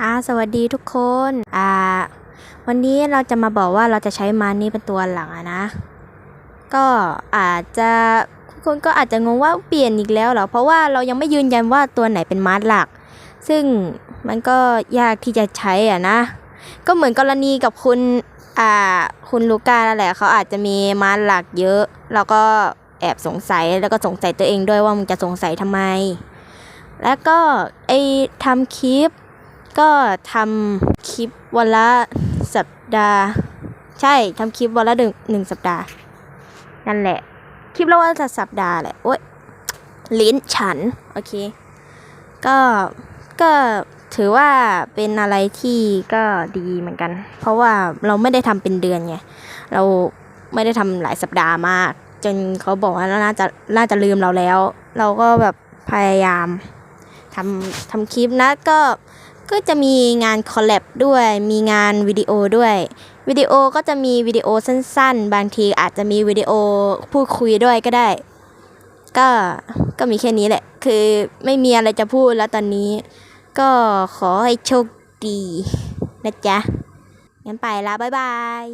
อ่าสวัสดีทุกคนอ่าวันนี้เราจะมาบอกว่าเราจะใช้มานี้เป็นตัวหลังนะ ก็อาจจะทุกคนก็อาจจะงงว่าเปลี่ยนอีกแล้วเหรอเพราะว่าเรายังไม่ยืนยันว่าตัวไหนเป็นมาร์หลัก ซึ่งมันก็ยากที่จะใช้อะนะ ก็เหมือนกรณีกับคุณอ่าคุณลูก้านั่นแหละเขาอาจจะมีมาร์หลักเยอะ แล้วก็แอบสงสัยแล้วก็สงสัยตัวเองด้วยว่ามึงจะสงสัยทำไม แล้วก็ไอทำคลิป ก็ทำคลิปวันละสัปดาห์ ใช่ทำคลิปวันละหนึ่งหนึ่งสัปดาห์ นั่นแหละ คลิปละวันละสัปดาห์แหละโอ๊ยลิ้นฉัน โอเค ก็ก็ถือว่าเป็นอะไรที่ก็ดีเหมือนกัน เพราะว่าเราไม่ได้ทำเป็นเดือนไง เราไม่ได้ทำหลายสัปดาห์มาก จนเขาบอกว่าน่าจะน่าจะลืมเราแล้ว เราก็แบบพยายามทำทำคลิปนะก็ ก็จะมีงานคอลแลบด้วย มีงานวิดีโอด้วย วิดีโอก็จะมีวิดีโอสั้นๆ บางทีอาจจะมีวิดีโอพูดคุยด้วยก็ได้ ก็ ก็มีแค่นี้แหละ คือไม่มีอะไรจะพูดแล้วตอนนี้ ก็ขอให้โชคดีนะจ๊ะ งั้นไปละบ๊ายบาย